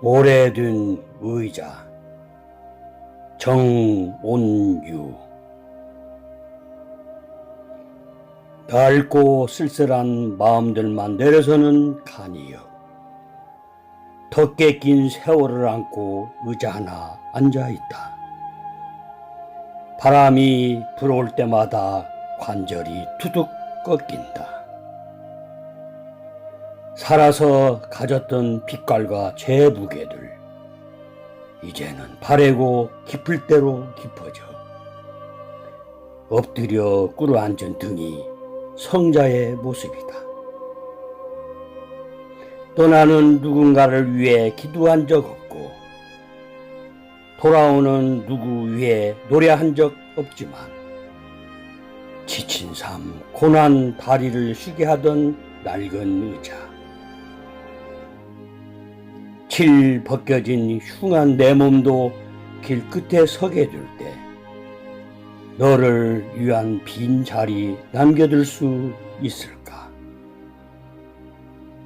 오래된 의자 정온유 닳고 쓸쓸한 마음들만 내려서는 칸이여 덕게 낀 세월을 안고 의자 하나 앉아 있다. 바람이 불어올 때마다 관절이 투둑 꺾인다. 살아서 가졌던 빛깔과 제 무게들 이제는 바래고 깊을 대로 깊어져 엎드려 꿇어 앉은 등이 성자의 모습이다. 또 나는 누군가를 위해 기도한 적 없고 돌아오는 누구 위해 노래한 적 없지만 지친 삶, 고난 다리를 쉬게 하던 낡은 의자 칠 벗겨진 흉한 내 몸도 길 끝에 서게 될 때 너를 위한 빈 자리 남겨둘 수 있을까?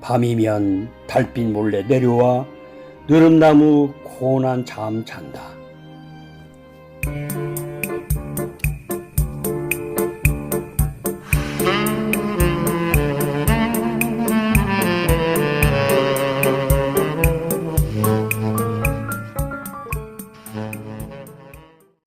밤이면 달빛 몰래 내려와 느릅나무 고운한 잠 잔다.